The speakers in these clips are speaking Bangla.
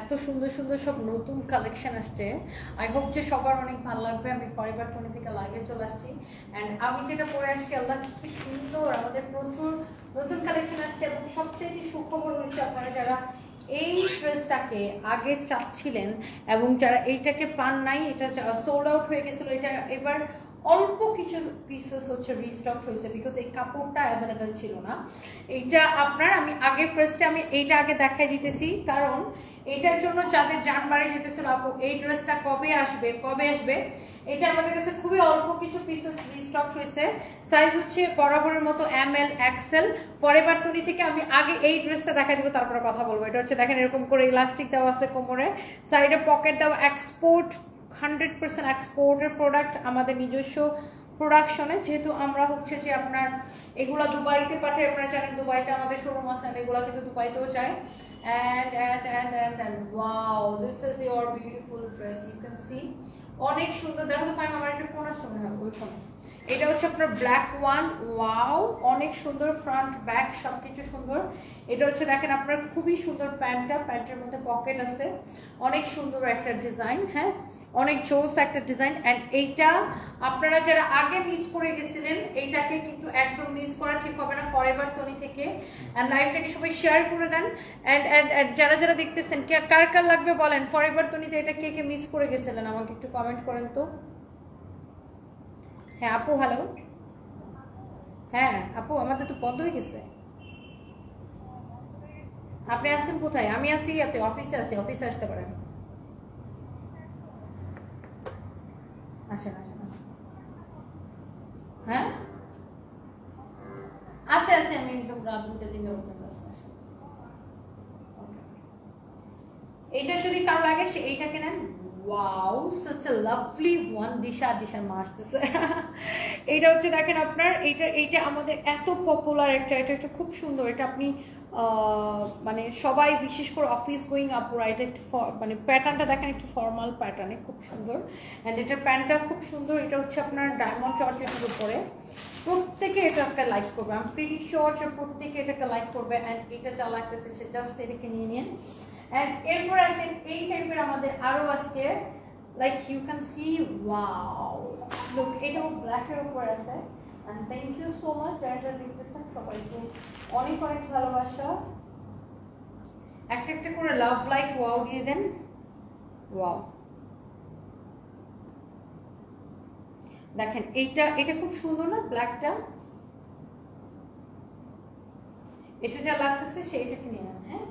এত সুন্দর সুন্দর সব নতুন কালেকশন আসছে। আই হোপ যে সবার অনেক ভালো লাগবে। আমি ফরিবার টোনি থেকে লাইভে চলে আসছি। অ্যান্ড আমি যেটা পরে আসছি, আল্লাহ কি সুন্দর, আমাদের প্রচুর নতুন কালেকশন আসছে এবং সবচেয়ে সুখবর হয়েছে আপনারা যারা এই ড্রেসটাকে আগে চাচ্ছিলেন এবং যারা এইটাকে পান নাই, এটা সোল্ড আউট হয়ে গেছিল, এটা এবার অল্প কিছু পিসেস হচ্ছে রিস্টক হয়েছে বিকজ এই কাপড়টা অ্যাভেলেবেল ছিল না। এইটা আপনার, আমি আগে ফার্স্টে আমি এইটা আগে দেখাই দিতেছি। কারণ এটার জন্য যাদের যান বাড়ি যেতেছিল আপু, এই ড্রেসটা কবে আসবে? কবে আসবে? এটা আমাদের কাছে খুবই অল্প কিছু পিসেস রিস্টক হয়েছে সাইজ হচ্ছে বরাবরের মতো এম এল এক্সেল ফরেভার তৈরি থেকে আমি আগে এই ড্রেসটা দেখা দিব, তারপরে কথা বলব। এটা হচ্ছে, দেখেন, এরকম করে ইলাস্টিক দেওয়া আছে কোমরে। সাইডে পকেট দেওয়া এক্সপোর্ট হান্ড্রেড পার্সেন্ট এক্সপোর্টের প্রোডাক্ট আমাদের নিজস্ব প্রোডাকশনে যেহেতু আমরা হচ্ছে যে আপনার, এগুলা দুবাইতে পাঠাই, আপনারা জানেন দুবাইতে আমাদের শোরুম আছে, এগুলা কিন্তু দুবাইতেও যায়। And and and and and, wow, this is your beautiful dress, you can see. অনেক সুন্দর। দেখো তো ফাইন আমার একটা ফোন আসছে মনে হয় ওই ফোন এটা হচ্ছে আপনার ব্ল্যাক ওয়ান ওয়াও অনেক সুন্দর ফ্রন্ট ব্যাক সবকিছু সুন্দর। এটা হচ্ছে, দেখেন আপনার খুবই সুন্দর প্যান্টটা, প্যান্টের মধ্যে পকেট আছে। অনেক সুন্দর একটা ডিজাইন হ্যাঁ? অনেক জোস একটা ডিজাইন অ্যান্ড এইটা আপনারা যারা আগে মিস করে গেছিলেন, এইটাকে কিন্তু একদম মিস করা ঠিক হবে না ফরএভার টনি থেকে। অ্যান্ড লাইফটাকে সবাই শেয়ার করে দেন। অ্যান্ড অ্যান্ড যারা যারা দেখতেছেন কার কার লাগবে বলেন ফরএভার টনিতে এটা কে কে মিস করে গেছিলেন, আমাকে একটু কমেন্ট করেন তো। হ্যাঁ আপু হ্যালো হ্যাঁ আপু, আমাদের তো বন্ধ হয়ে গেছে। আপনি আছেন কোথায়? আমি আছি ইয়াতে অফিসে আছি অফিসে আসতে পারেন। আসেন আসেন আসেন। হ্যাঁ? আছে আছে আমি একদম রাত দুটো পর্যন্ত আছি, এইটা যদি কারও লাগে সে এইটাকে নেন। Wow such a lovely one Disha Disha মাসতেছে এইটা হচ্ছে দেখেন আপনার এইটা এইটা আমাদের এত পপুলার একটা এটা একটা খুব সুন্দর। এটা আপনি মানে সবাই বিশেষ করে অফিস গোয়িং আপুরা এটা একটু মানে প্যাটার্নটা দেখেন, একটু ফর্মাল প্যাটার্নে খুব সুন্দর। অ্যান্ড এটার প্যান্টটা খুব সুন্দর, এটা হচ্ছে আপনার ডায়মন্ড চর্চেটের উপরে। প্রত্যেকে এটাকে লাইক করবে। আমি প্রিটি শিওর যে প্রত্যেকে এটাকে লাইক করবে অ্যান্ড এটা যা লাগতেছে সে জাস্ট এটাকে নিয়ে নিন। অ্যান্ড এরপর আসেন, এই টাইপের আমাদের আরও আসছে। Like you can see wow look এটাও ব্ল্যাকের উপর আছে। And thank you so much যারা সবাইকে? অনেক অনেক ভালোবাসা। একটা একটা করে লাভ লাইক ওয়াও দিয়ে দেন। ওয়াও দেখেন, এইটা, এটা খুব সুন্দর না ব্ল্যাকটা এটা যা লাগতেছে সেইটাকে নিয়ে নেন হ্যাঁ?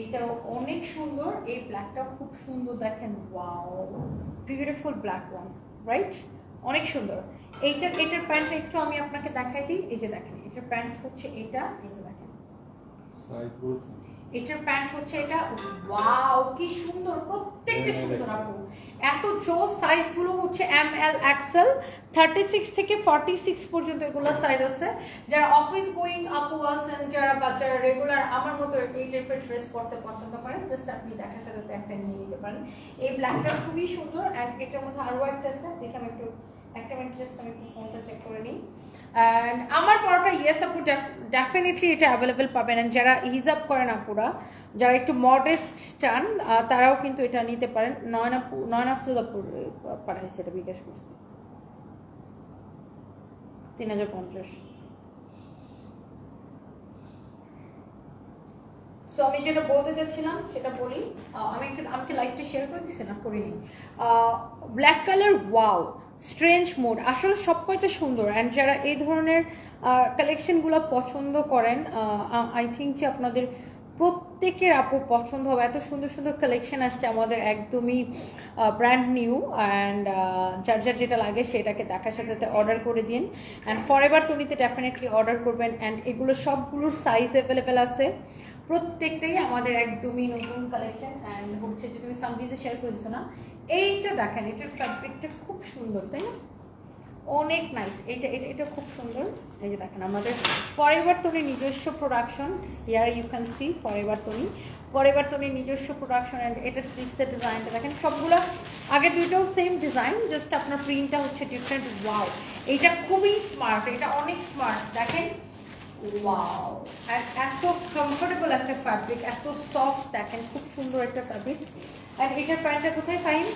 এইটাও অনেক সুন্দর, এই ব্ল্যাকটাও খুব সুন্দর, দেখেন wow beautiful black one right অনেক সুন্দর। এইটার এটার প্যান্টটা একটু আমি আপনাকে দেখাই দিই। এই যে দেখেন এটার প্যান্ট হচ্ছে এটা এই যে দেখেন। এটার প্যান্ট হচ্ছে এটা। ওয়াও কি সুন্দর প্রত্যেকটা সুন্দর আপু। এত জোস সাইজগুলো হচ্ছে M L XL thirty six থেকে ফর্টি সিক্স পর্যন্ত এগুলো সাইজ আছে। যারা অফিস গোয়িং আপু আছেন যারা বা যারা রেগুলার আমার মতো এই টাইপের ড্রেস পরতে পছন্দ করেন জাস্ট আপনি দেখার সাথে একটা নিয়ে নিতে পারেন। এই ব্ল্যাকটা খুবই সুন্দর অ্যান্ড এটার মধ্যে আরও একটা আছে দেখে আমি একটু একটা আমি চেক করে নিই। অ্যান্ড আমার পরটা ইয়েস আপু ডেফিনেটলি এটা অ্যাভেলেবেল পাবেন। And যারা হিজাব করেন, আপুরা, যারা একটু মডেস্ট চান তারাও কিন্তু এটা নিতে পারেন। নয়নাপু নয়নাফুল আপুর পাঠাইছে এটা, বিকাশ করতে তিন হাজার পঞ্চাশ। সো আমি যেটা বলতে চাচ্ছিলাম, সেটা বলি। আমি আমাকে লাইফটা শেয়ার করে দিচ্ছি না, করিনি। Black colour wow strange mode আসলে সব কয়টা সুন্দর। অ্যান্ড যারা এই ধরনের কালেকশনগুলো পছন্দ করেন আই থিঙ্ক যে আপনাদের প্রত্যেকের আপু পছন্দ হবে। এত সুন্দর সুন্দর কালেকশন আসছে আমাদের একদমই ব্র্যান্ড নিউ অ্যান্ড যার যার যেটা লাগে সেটাকে দেখার সাথে সাথে অর্ডার করে দিন। অ্যান্ড ফর ফরএভার তনিতে ডেফিনেটলি অর্ডার করবেন। অ্যান্ড এগুলো সবগুলোর সাইজ অ্যাভেলেবেল আছে। প্রত্যেকটাই আমাদের একদমই নতুন কালেকশন অ্যান্ড হচ্ছে যে তুমি সামভিজে শেয়ার করেছ না এইটা দেখেন, এটার ফ্যাব্রিকটা খুব সুন্দর, তাই না? অনেক নাইস এটা এটা এটা খুব সুন্দর। এই যে দেখেন, আমাদের ফরএভার তনি নিজস্ব production here you can see forever Toni. Forever Toni নিজস্ব প্রোডাকশন অ্যান্ড এটা স্লিপসের ডিজাইনটা দেখেন। সবগুলো আগে দুইটাও সেম ডিজাইন জাস্ট আপনার প্রিন্টটা হচ্ছে ডিফারেন্ট ওয়াও এইটা খুবই স্মার্ট এটা অনেক স্মার্ট দেখেন একটা ফ্যাব্রিক এত সফট দেখেন খুব সুন্দর একটা ফ্যাব্রিক আর এটার প্যান্টটা কোথায় পাইন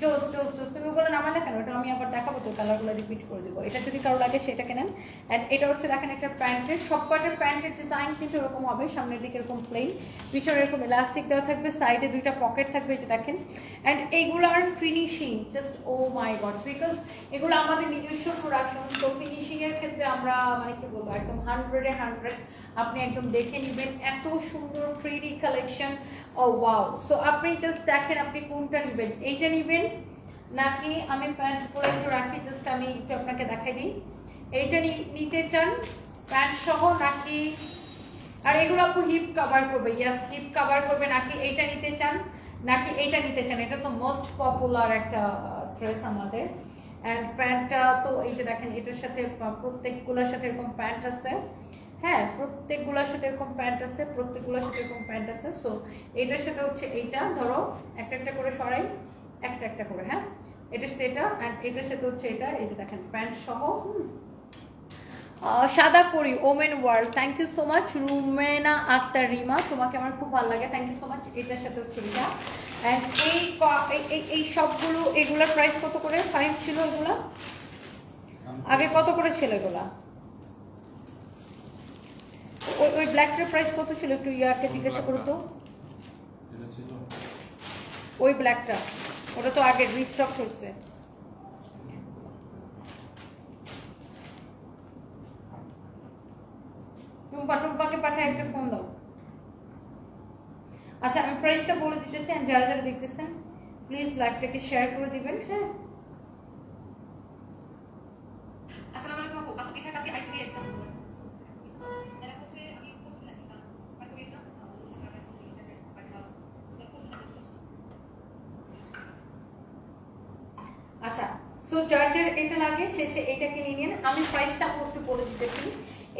জোস জোস জোস, তুমি ওগুলো নামালে কেন? এটা আমি আবার দেখাবো তো কালারগুলো রিপিট করে দেবো। এটা যদি কারও লাগে সেটা কেনেন অ্যান্ড এটা হচ্ছে দেখেন একটা প্যান্টের, সব কটার প্যান্টের ডিজাইন কিন্তু এরকম হবে। সামনের দিকে এরকম প্লেন পিছনে এরকম ইলাস্টিক দেওয়া থাকবে সাইডে দুইটা পকেট থাকবে যে দেখেন। অ্যান্ড এইগুলোর finishing just oh my god because এগুলো আমাদের নিজস্ব প্রোডাকশন তো ফিনিশিং এর ক্ষেত্রে আমরা মানে কি বলব, একদম হান্ড্রেডে হান্ড্রেড আপনি একদম দেখে নেবেন। এত সুন্দর pretty collection oh wow so আপনি জাস্ট দেখেন আপনি কোনটা নেবেন। এইটা নেবেন নাকি আমি প্যান্ট করে একটু রাখি জাস্ট আমি একটু আপনাকে দেখাই দিই। এইটা নিতে চান প্যান্ট সহ নাকি আর এগুলো আপু হিপ করবে ইয়াস হিপ করবে, নাকি এইটা নিতে চান? নাকি এইটা নিতে চান? এটা তো মোস্ট পপুলার একটা ড্রেস আমাদের। অ্যান্ড প্যান্টটা তো এই যে দেখেন, এটার সাথে প্রত্যেকগুলোর সাথে এরকম প্যান্ট আছে। হ্যাঁ প্রত্যেকগুলোর সাথে এরকম প্যান্ট আছে, প্রত্যেকগুলোর সাথে এরকম প্যান্ট আছে। সো এটার সাথে হচ্ছে এইটা, ধরো একটা একটা করে সরাই। একটা একটা করে হ্যাঁ? এটার সাথে এটা অ্যান্ড এটার সাথে হচ্ছে এটা এই যে দেখেন প্যান্ট সহ সাদা পরি women world thank you so much Rumena Akter Rima তোমাকে আমার খুব ভালো লাগে থ্যাংক ইউ সো মাচ এটার সাথে হচ্ছে এটা। অ্যান্ড এই এই- সবগুলো এগুলোর প্রাইস কত করে? ফাইভ ছিল এগুলো আগে কত করে ছিল এগুলা? ওই ওই ব্ল্যাকটার প্রাইস কত ছিল? একটু ইয়ারকে জিজ্ঞাসা করো তো। এটা ছিল। ওই ব্ল্যাকটা ওটা তো আগে রিস্টক করছে পাঠায় একটা ফোন দাও। আচ্ছা আমি প্রাইসটা বলে দিতেছি যারা যারা দেখতেছেন প্লিজ লাইভটাকে শেয়ার করে দিবেন হ্যাঁ? লাগে শেষে এটাকে নিয়ে নিন। আমি প্রাইসটা আপনাকে একটু বলে দিতেছি।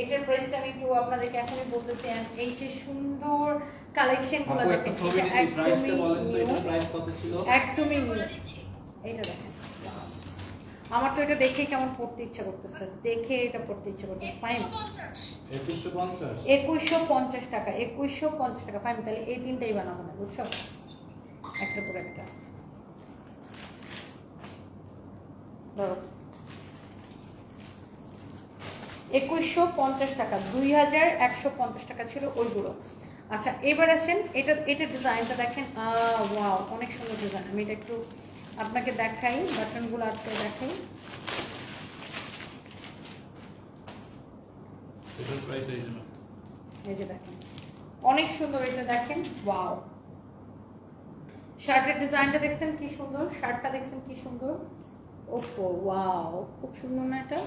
এটার প্রাইসটা আমি একটু আপনাদেরকে এখনই বলতেছি। এই যে সুন্দর কালেকশনগুলো দেখেন একদমই বলেন তো new, এটার প্রাইস কত ছিল? একদমই নিউ এটা দেখেন। আমার তো এটা দেখে কেমন পড়তে ইচ্ছা করতেছে। দেখে এটা পড়তে ইচ্ছা করতেছে। ফাইন একুশশো পঞ্চাশ? একুশশো পঞ্চাশ টাকা একুশশো পঞ্চাশ টাকা। ফাইন তাহলে এই তিনটাই বানাবো না বুঝছ? একটা পর একটা। ধরো। একুশশো পঞ্চাশ টাকা দুই হাজার একশো পঞ্চাশ টাকা ছিল ওইগুলো আচ্ছা এবার আসেন এটা এটা ডিজাইনটা দেখেন ওয়াও অনেক সুন্দর ডিজাইন। আমি এটা একটু আপনাকে দেখাই বাটনগুলো আটকে দেখাই। এই যে দেখেন অনেক সুন্দর এটা দেখেন ওয়াও শার্টের ডিজাইনটা দেখছেন কি সুন্দর? শার্টটা দেখছেন কি সুন্দর? ওপো ওয়াও খুব সুন্দর না এটা?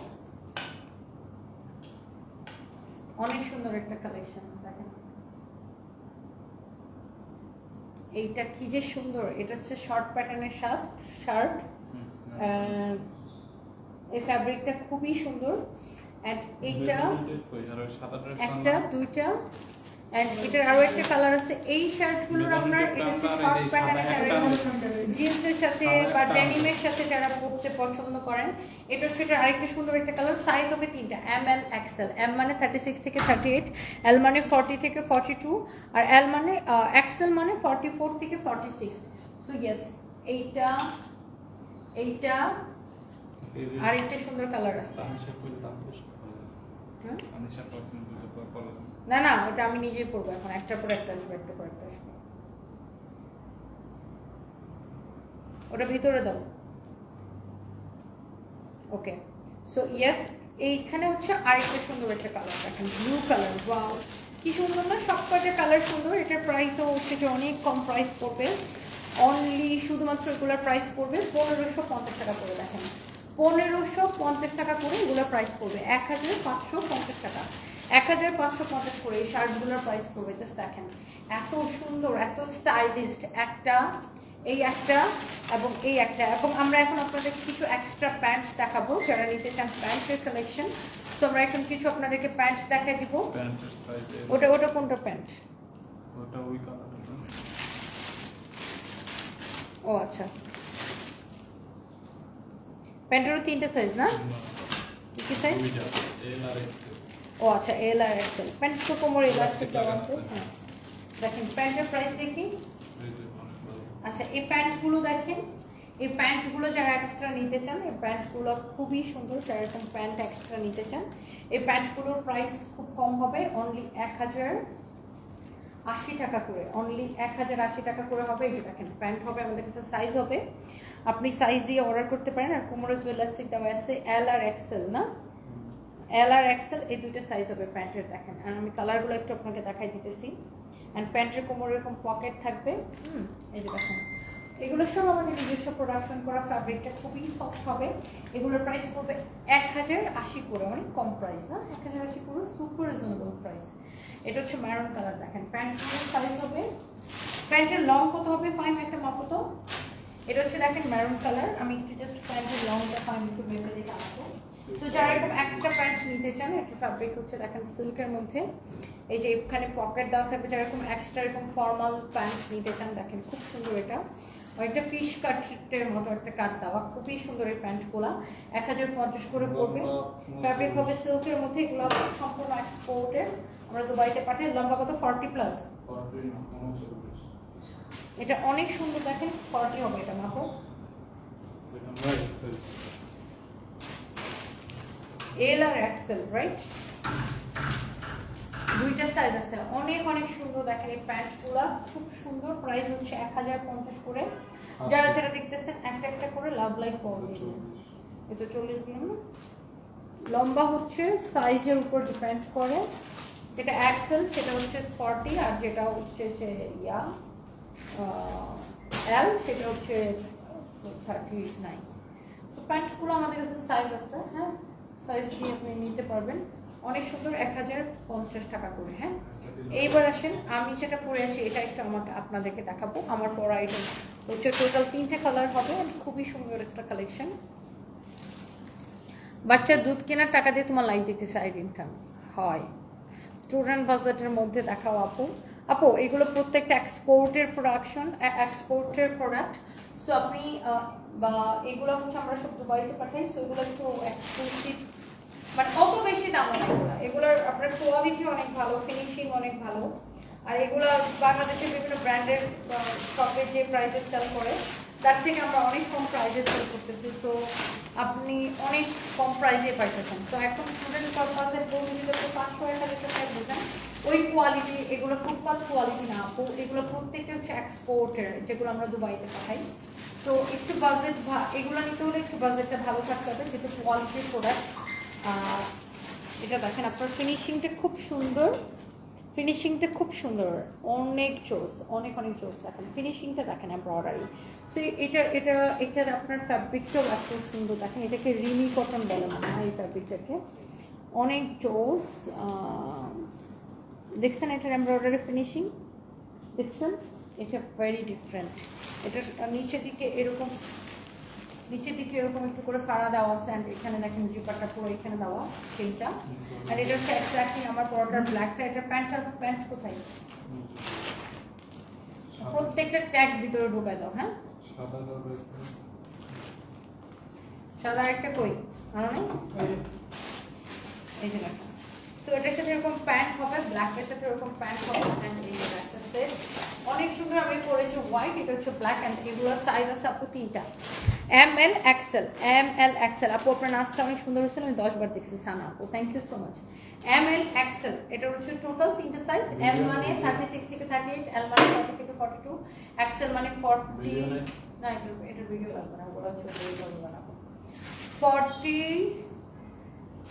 অনেক সুন্দর একটা কালেকশন দেখেন। এইটা কি যে সুন্দর এটা হচ্ছে শর্ট প্যাটার্নের শার্ট শার্ট এই ফ্যাব্রিকটা খুবই সুন্দর। অ্যান্ড এইটা একটা দুইটা। এন্ড এটার আরও একটা কালার আছে এই শার্টগুলোর আপনার এটা হচ্ছে শর্ট প্যাটার্নের জিন্সের সাথে বা ডেনিমের সাথে যারা পরতে পছন্দ করেন এটা হচ্ছে এটা আরেকটা সুন্দর একটা কালার সাইজ হবে তিনটা এম এল এক্সেল এম মানে থার্টি সিক্স থেকে থার্টি এইট এল মানে ফর্টি থেকে ফর্টি টু আর এল মানে এক্সেল মানে ফর্টি ফোর থেকে ফর্টি সিক্স সো ইয়েস এইটা এইটা আর একটা সুন্দর কালার আছে? না না, ওটা আমি নিজেই পড়ব এখন। একটা পর একটা আসবে একটা পর একটা আসবে। ওটা ভিতরে দাও। ওকে। সো ইয়েস এইখানে হচ্ছে আরেকটা সুন্দর একটা কালার দেখেন। ব্লু কালার ওয়াও কি সুন্দর না? সব কটা কালার সুন্দর। এটার প্রাইসও হচ্ছে যে অনেক কম প্রাইস পড়বে। অনলি শুধুমাত্র এগুলোর প্রাইস পড়বে পনেরোশো পঞ্চাশ টাকা করে দেখেন। পনেরোশো পঞ্চাশ টাকা করে এগুলোর প্রাইস পড়বে। এক হাজার পাঁচশো পঞ্চাশ টাকা। এক হাজার পাঁচশো পঞ্চাশ করে এই শার্টগুলোর প্রাইস পড়বে জাস্ট দেখেন। এত সুন্দর এত স্টাইলিস্ট একটা এই একটা এবং এই একটা। এবং আমরা এখন আপনাদের কিছু এক্সট্রা প্যান্ট দেখাবো যারা নিতে চান প্যান্টের কালেকশন তো আমরা এখন কিছু আপনাদেরকে প্যান্ট দেখাই দিব। ওটা ওটা কোনটা প্যান্ট ওটা ওই ও আচ্ছা। প্যান্টেরও তিনটে সাইজ না? কি কি সাইজ ও আচ্ছা এল আর এক্সেল প্যান্ট তো কোমর ইলাস্টিক দেওয়া আছে হ্যাঁ। দেখেন প্যান্টের প্রাইস দেখি? আচ্ছা এই প্যান্টগুলো দেখেন। এই প্যান্টগুলো যারা এক্সট্রা নিতে চান এই প্যান্টগুলো খুবই সুন্দর যারা এরকম প্যান্ট এক্সট্রা নিতে চান এই প্যান্টগুলোর প্রাইস খুব কম হবে অনলি এক হাজার আশি টাকা করে। অনলি এক হাজার আশি টাকা করে হবে। এই যে দেখেন প্যান্ট হবে আমাদের কাছে সাইজ হবে। আপনি সাইজ দিয়ে অর্ডার করতে পারেন আর কোমরে তো ইলাস্টিক দেওয়া আছে এল আর এক্সেল না? এল আর এক্সেল এই দুইটা সাইজ হবে প্যান্টের দেখেন। আর আমি কালারগুলো একটু আপনাকে দেখাই দিতেছি। অ্যান্ড প্যান্টের কোমরে এরকম পকেট থাকবে। হুম, এই যে দেখেন। এগুলো সব আমাদের নিজস্ব প্রোডাকশন করা ফ্যাব্রিকটা খুবই সফট হবে। এগুলোর প্রাইস পড়বে এক হাজার আশি করে, অনেক কম প্রাইস না? এক হাজার আশি করে সুপার রিজনেবল প্রাইস এটা হচ্ছে ম্যারন কালার দেখেন। প্যান্টের সাইজ হবে। প্যান্টের লং কত হবে? ফাইন একটা মাপো তো। এটা হচ্ছে, দেখেন ম্যারুন কালার আমি একটু জাস্ট প্যান্টের লংটা ফাইন একটু ভেবে দেখে আনব তো যারা এরকম এক্সট্রা প্যান্ট নিতে চান একটা ফ্যাব্রিক হচ্ছে দেখেন সিল্কের মধ্যে। এই যে এখানে পকেট দেওয়া থাকবে যারা এরকম এক্সট্রা এরকম ফর্মাল প্যান্ট নিতে চান দেখেন খুব সুন্দর এটা। একটা ফিশ কাটের মতো একটা কাট দেওয়া খুবই সুন্দর এই প্যান্টগুলা এক হাজার পঞ্চাশ করে পড়বে। ফ্যাব্রিক হবে সিল্কের মধ্যে এগুলো সম্পূর্ণ এক্সপোর্টের আমরা দুবাইতে পাঠাই লম্বা কত? ফর্টি প্লাস এটা অনেক সুন্দর দেখেন ফর্টি হবে এটা মাত্র এল আর এক্সেল রাইট দুইটা সাইজ আছে। অনেক অনেক সুন্দর দেখেন এই প্যান্টগুলো খুব সুন্দর প্রাইস হচ্ছে এক হাজার পঞ্চাশ করে। যারা যারা দেখতেছেন একটা একটা করে লাভ লাইফ পাওয়া এটা চল্লিশ। না লম্বা হচ্ছে সাইজের উপর ডিপেন্ড করে। যেটা এক্সেল সেটা হচ্ছে ফর্টি আর যেটা হচ্ছে যে ইয়া এল সেটা হচ্ছে থার্টি নাইন সো প্যান্টগুলো আমাদের কাছে সাইজ আছে হ্যাঁ? সাইজ দিয়ে আপনি নিতে পারবেন। অনেক সুন্দর এক হাজার পঞ্চাশ টাকা করে হ্যাঁ? এইবার আসেন আমি যেটা পরে আছি এটা একটু আমাকে আপনাদেরকে দেখাবো। আমার পরা এটা হচ্ছে টোটাল তিনটে কালার হবে খুবই সুন্দর একটা কালেকশন বাচ্চার দুধ কেনার টাকা দিয়ে তোমার লাইফ দিতে সাইড ইনকাম হয়। স্টুডেন্ট বাজেটের মধ্যে দেখাও আপু। আপু এগুলো প্রত্যেকটা এক্সপোর্টের প্রোডাকশন এক্সপোর্টের প্রোডাক্ট সো আপনি বা এগুলো হচ্ছে আমরা সব দুবাইতে পাঠাই সো এগুলো একটু এক্সক্লুসিভ মানে অত বেশি দাম না এগুলো। এগুলোর আপনার কোয়ালিটি অনেক ভালো ফিনিশিং অনেক ভালো। আর এগুলো বাংলাদেশের বিভিন্ন ব্র্যান্ডের শপে যে প্রাইসে সেল করে, তার থেকে আমরা অনেক কম প্রাইসে সেল করতেছি। সো আপনি অনেক কম প্রাইজে পাইতেছেন। তো এখন স্টুডেন্ট পারপাসের বলতে যদি আপনি পাঁচশো এক হাজার টাকায় বোঝেন। ওই কোয়ালিটি এগুলো ফুটপাথ কোয়ালিটি না এগুলো প্রত্যেকটা হচ্ছে এক্সপোর্টের যেগুলো আমরা দুবাইতে পাঠাই। তো একটু বাজেট এগুলো নিতে হলে একটু বাজেটটা ভালো থাকতে হবে, যেহেতু কোয়ালিটির প্রোডাক্ট এটা দেখেন আপনার ফিনিশিংটা খুব সুন্দর। ফিনিশিংটা খুব সুন্দর। অনেক চোস, অনেক অনেক চোস দেখেন। ফিনিশিংটা দেখেন এমব্রয়ডারি সো এটা এটা এটার আপনার ফ্যাব্রিকটাও এত সুন্দর দেখেন। এটাকে রিমি কটন বলে মনে হয় এই ফ্যাব্রিকটাকে অনেক চোস দেখছেন এটার এমব্রয়ডারি ফিনিশিং দেখছেন? এটা ভেরি ডিফারেন্ট এটা নিচের দিকে এরকম নিচের দিকে এরকম একটু করে ফাড়া দেওয়া আছে অ্যান্ড এখানে দেখেন জিপারটা পুরো এখানে দেওয়া সেইটা। আর এটা হচ্ছে এক্স্যাক্টলি আমার পরোটার ব্ল্যাকটা এটা প্যান্টটা প্যান্ট কোথায়? প্রত্যেকটা ট্যাগ ভিতরে ঢোকায় দাও হ্যাঁ? সাদা একটা। কই? আনো নাই? এই যে দেখো। সো এটার সাথে এরকম প্যান্ট হবে ব্ল্যাকের সাথে এরকম প্যান্ট হবে অ্যান্ড এই একটা সেট অনেক সুন্দর আমি পরেছি হোয়াইট এটা হচ্ছে ব্ল্যাক অ্যান্ড এগুলো সাইজ আছে আপু তিনটা। M L XL M L XL আপু আপনার নাচটা অনেক সুন্দর হয়েছিল আমি দশবার দেখছি সানা আপু thank you so much M L XL এটা হচ্ছে টোটাল তিনটে সাইজ এম মানে থার্টি সিক্স থেকে থার্টি এইট এল মানে ফর্টি থেকে ফর্টি টু এক্সেল মানে ফর্টি না এটা এটার ভিডিও লাগবে না ওরা হচ্ছে ফর্টি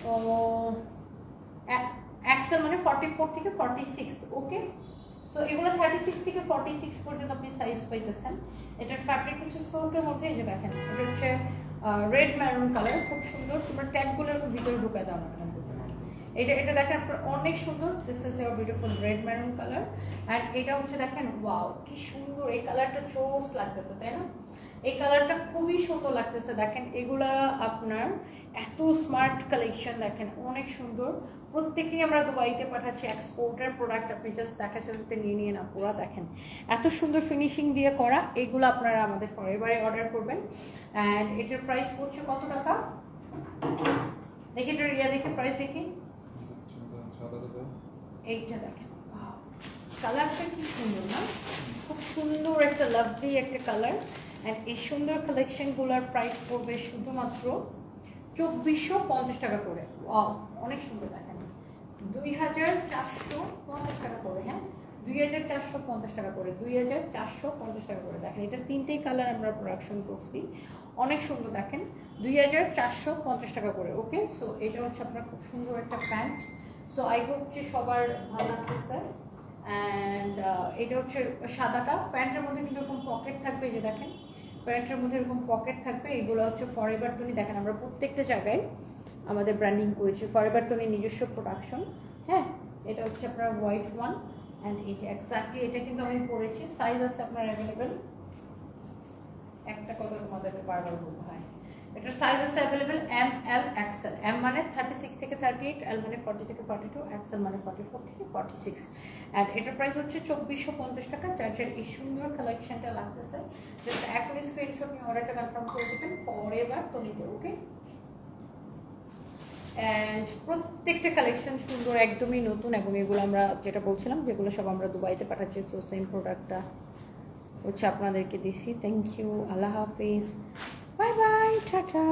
ও অ্যাক্সেল মানে ফর্টি ফোর থেকে ফর্টি সিক্স ওকে সো এগুলো থার্টি সিক্স থেকে ফর্টি সিক্স পর্যন্ত আপনি সাইজ পাইতেছেন। এটার ফ্যাব্রিক হচ্ছে সিল্কের মধ্যে, এই যে দেখেন, এটা হচ্ছে রেড ম্যারুন কালার খুব সুন্দর। তোমরা ট্যাগগুলোর ভিতরে ঢুকায় দাও, না। এটা এটা দেখেন, আপনার অনেক সুন্দর। This is your beautiful red maroon colour and এটা হচ্ছে, দেখেন ওয়াও কি সুন্দর। এই কালারটা চোস লাগতেছে, তাই না? এই কালারটা খুবই সুন্দর লাগতেছে। দেখেন, এগুলা আপনার এত স্মার্ট কালেকশন দেখেন, অনেক সুন্দর। প্রত্যেকেই আমরা দুবাইতে পাঠাচ্ছি এক্সপোর্টের প্রোডাক্ট আপনি জাস্ট দেখার সাথে নিয়ে নিয়ে না পুরো দেখেন। এত সুন্দর ফিনিশিং দিয়ে করা, এগুলো আপনারা আমাদের ফরেবারে অর্ডার করবেন। অ্যান্ড এটার প্রাইস পড়ছে কত টাকা? দেখি এটার ইয়া দেখে প্রাইস দেখি। এইটা দেখেন কালারটা কি সুন্দর, না? খুব সুন্দর একটা লাভলি একটা কালার অ্যান্ড এই সুন্দর কালেকশনগুলোর প্রাইস পড়বে শুধুমাত্র চব্বিশশো পঞ্চাশ টাকা করে। অনেক সুন্দর, দেখেন। দুই হাজার চারশো পঞ্চাশ টাকা করে হ্যাঁ? দুই হাজার চারশো পঞ্চাশ টাকা করে, দুই হাজার চারশো পঞ্চাশ টাকা করে। দেখেন, এটা তিনটেই কালার আমরা প্রোডাকশন করছি। অনেক সুন্দর, দেখেন, দুই হাজার চারশো পঞ্চাশ টাকা করে ওকে সো এটা হচ্ছে আপনার খুব সুন্দর একটা প্যান্ট সো আই সবার ভালো লাগতেছে অ্যান্ড এটা হচ্ছে সাদাটা। প্যান্টের মধ্যে কিন্তু এরকম পকেট থাকবে যে দেখেন। প্যান্টের মধ্যে এরকম পকেট থাকবে। এগুলো হচ্ছে ফরএভার টনি। দেখেন, আমরা প্রত্যেকটা জায়গায় আমাদের ব্র্যান্ডিং করেছি। ফরএভার টনির নিজস্ব প্রোডাকশন হ্যাঁ? এটা হচ্ছে আপনার হোয়াইট ওয়ান অ্যান্ড এই যে এক্স্যাক্টলি এটা কিন্তু আমি পরেছি। সাইজ আছে আপনার অ্যাভেলেবেল একটা কথা তোমাদেরকে বারবার বলতে হয় এটার সাইজ আছে available M L XL M মানে থার্টি সিক্স থেকে থার্টি এইট এল মানে ফর্টি থেকে ফর্টি টু এক্সেল মানে ফর্টি ফোর থেকে ফর্টি সিক্স অ্যান্ড এটার প্রাইস হচ্ছে চব্বিশশো পঞ্চাশ টাকা। যার এই সুন্দর কালেকশনটা লাগতেছে জাস্ট এখনই স্ক্রিনশট নিয়ে অর্ডারটা কনফার্ম করে দেবেন। পরে এবার তো নিতে ওকে অ্যান্ড প্রত্যেকটা কালেকশন সুন্দর, একদমই নতুন এবং এগুলো আমরা যেটা বলছিলাম, যেগুলো সব আমরা দুবাইতে পাঠাচ্ছি। সো সেম প্রোডাক্টটা হচ্ছে আপনাদেরকে দিছি। থ্যাংক ইউ আল্লাহ হাফিজ। Bye bye tata